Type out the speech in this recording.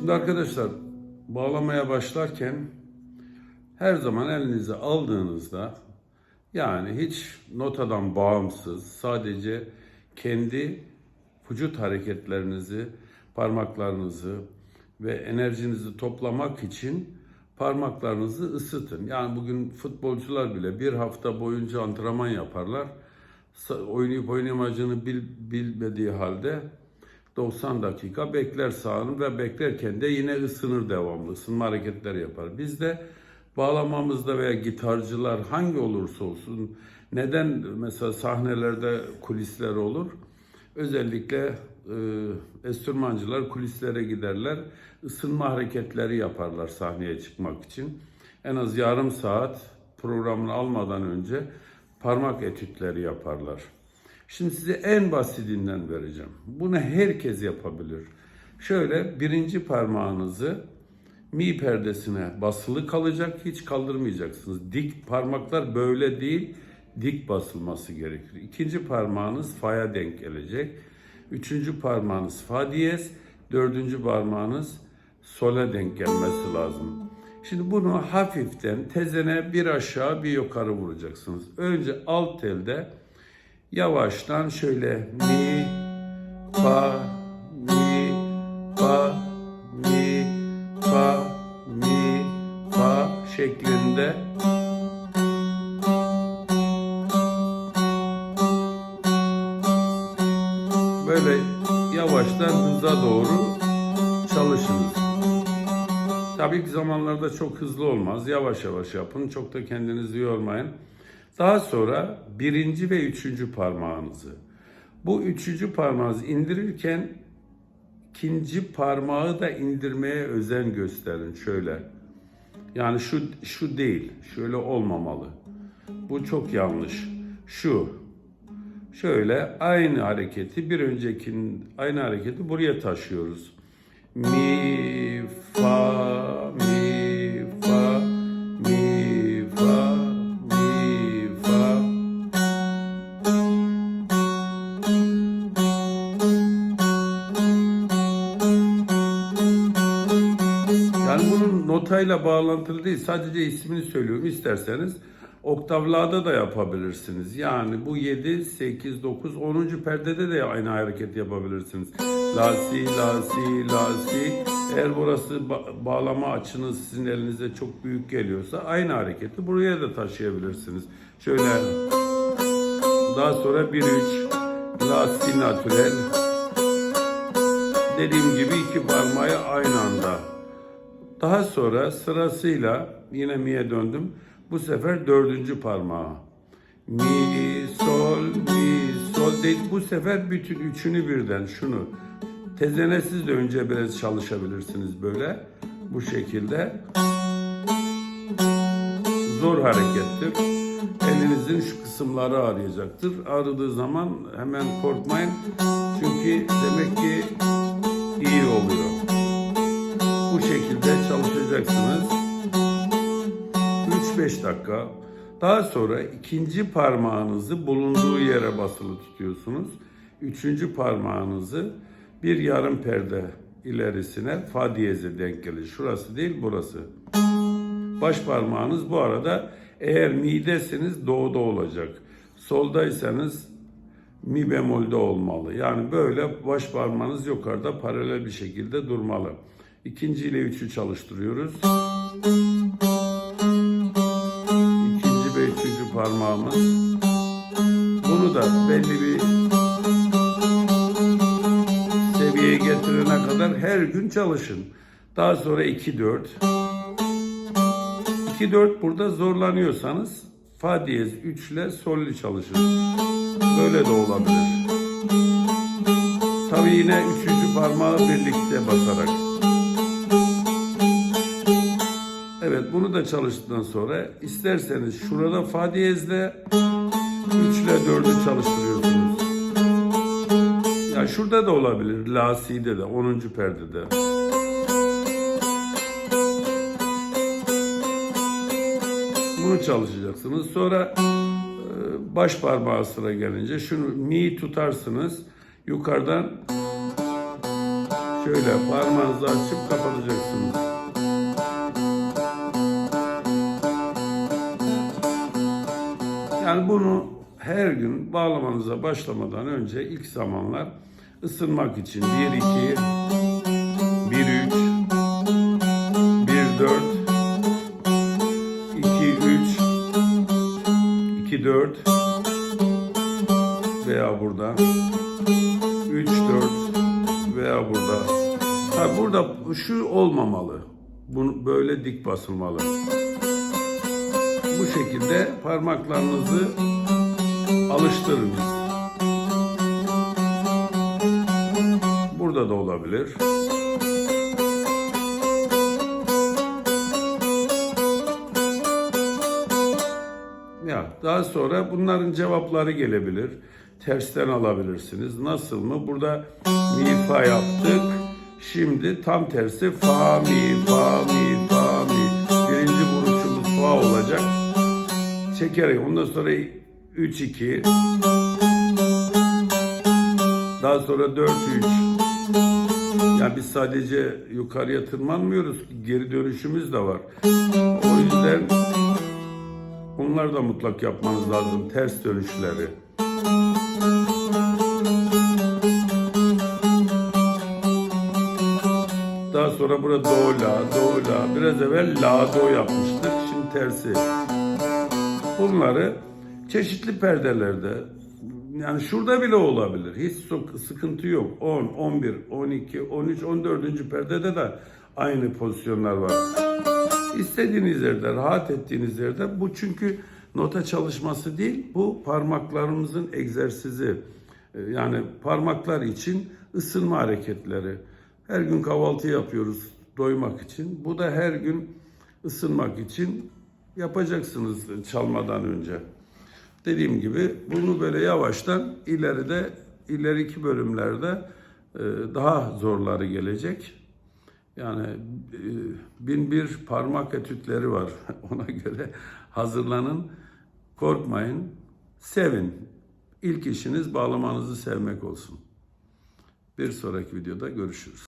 Şimdi arkadaşlar bağlamaya başlarken her zaman elinize aldığınızda yani hiç notadan bağımsız sadece kendi vücut hareketlerinizi, parmaklarınızı ve enerjinizi toplamak için parmaklarınızı ısıtın. Yani bugün futbolcular bile bir hafta boyunca antrenman yaparlar. Oynayıp oynayamayacağını bil, bilmediği halde 90 dakika bekler sağını ve beklerken de yine ısınır devamlı. Isınma hareketleri yapar. Biz de bağlamamızda veya gitarcılar hangi olursa olsun neden mesela sahnelerde kulisler olur? Özellikle e, enstrümancılar kulislere giderler. ısınma hareketleri yaparlar sahneye çıkmak için. En az yarım saat programını almadan önce parmak etütleri yaparlar. Şimdi size en basitinden vereceğim. Bunu herkes yapabilir. Şöyle birinci parmağınızı mi perdesine basılı kalacak, hiç kaldırmayacaksınız. Dik parmaklar böyle değil, dik basılması gerekir. İkinci parmağınız fa'ya denk gelecek. Üçüncü parmağınız fa diyez, dördüncü parmağınız sol'a denk gelmesi lazım. Şimdi bunu hafiften tezene bir aşağı bir yukarı vuracaksınız. Önce alt elde yavaştan şöyle mi, fa, mi, fa, mi, fa, mi, fa şeklinde böyle yavaştan hıza doğru çalışınız. Tabii ki zamanlarda çok hızlı olmaz. Yavaş yavaş yapın. Çok da kendinizi yormayın. Daha sonra birinci ve üçüncü parmağınızı. Bu üçüncü parmağınızı indirirken ikinci parmağı da indirmeye özen gösterin. Şöyle. Yani şu şu değil. Şöyle olmamalı. Bu çok yanlış. Şu. Şöyle aynı hareketi bir öncekinin aynı hareketi buraya taşıyoruz. Mi fa mi notayla bağlantılı değil. Sadece ismini söylüyorum. İsterseniz oktavlarda da yapabilirsiniz. Yani bu 7, 8, 9, 10. perdede de aynı hareket yapabilirsiniz. La si, la si, la si. Eğer burası ba- bağlama açınız sizin elinize çok büyük geliyorsa aynı hareketi buraya da taşıyabilirsiniz. Şöyle daha sonra 1 3 la si natürel. Dediğim gibi iki parmağı aynı anda. Daha sonra sırasıyla yine mi'ye döndüm. Bu sefer dördüncü parmağı. Mi, sol, mi, sol değil. Bu sefer bütün üçünü birden şunu. Tezenesiz de önce biraz çalışabilirsiniz böyle. Bu şekilde. Zor harekettir. Elinizin şu kısımları ağrıyacaktır. Ağrıdığı zaman hemen korkmayın. Çünkü demek ki çalışacaksınız. 3-5 dakika. Daha sonra ikinci parmağınızı bulunduğu yere basılı tutuyorsunuz. Üçüncü parmağınızı bir yarım perde ilerisine fa diyeze denk gelir. Şurası değil burası. Baş parmağınız bu arada eğer mi'deseniz doğuda olacak. Soldaysanız mi bemolde olmalı. Yani böyle baş parmağınız yukarıda paralel bir şekilde durmalı. İkinci ile üçü çalıştırıyoruz. İkinci ve üçüncü parmağımız. Bunu da belli bir seviyeye getirene kadar her gün çalışın. Daha sonra 2-4. 2-4 burada zorlanıyorsanız fa diyez 3 ile solli çalışın. Böyle de olabilir. Tabii yine üçüncü parmağı birlikte basarak. Bunu da çalıştıktan sonra isterseniz şurada fa diyezle 3 ile 4'ü çalıştırıyorsunuz. Ya şurada da olabilir. La si'de de 10. perdede. Bunu çalışacaksınız. Sonra e, baş parmağı sıra gelince şunu mi tutarsınız. Yukarıdan Şöyle parmağınızı açıp kapatacaksınız. Yani bunu her gün bağlamanıza başlamadan önce ilk zamanlar ısınmak için 1 2 1 3 1 4 2 3 2 4 veya burada 3 4 veya burada. Ha burada şu olmamalı. Bunu böyle dik basılmalı. Bu şekilde parmaklarınızı alıştırınız. Burada da olabilir. Ya daha sonra bunların cevapları gelebilir. Tersten alabilirsiniz. Nasıl mı? Burada mi fa yaptık. Şimdi tam tersi fa mi fa mi fa mi. Birinci vuruşumuz fa olacak. Çekerek ondan sonra 3 2 daha sonra 4 3 yani biz sadece yukarıya tırmanmıyoruz. Geri dönüşümüz de var. O yüzden Bunlar da mutlak yapmanız lazım. Ters dönüşleri. Daha sonra burada do la, do la. Biraz evvel la do yapmıştık. Şimdi tersi. Bunları çeşitli perdelerde yani şurada bile olabilir. Hiç sıkıntı yok. 10, 11, 12, 13, 14. perdede de aynı pozisyonlar var. İstediğiniz yerde, rahat ettiğiniz yerde bu çünkü nota çalışması değil, bu parmaklarımızın egzersizi. Ee, Yani parmaklar için ısınma hareketleri. Her gün kahvaltı yapıyoruz doymak için. Bu da her gün ısınmak için yapacaksınız çalmadan önce. Dediğim gibi bunu böyle yavaştan ileride ileriki bölümlerde e, daha zorları gelecek. Yani e, bin bir parmak etütleri var. Ona göre hazırlanın, korkmayın, sevin. İlk işiniz bağlamanızı sevmek olsun. Bir sonraki videoda görüşürüz.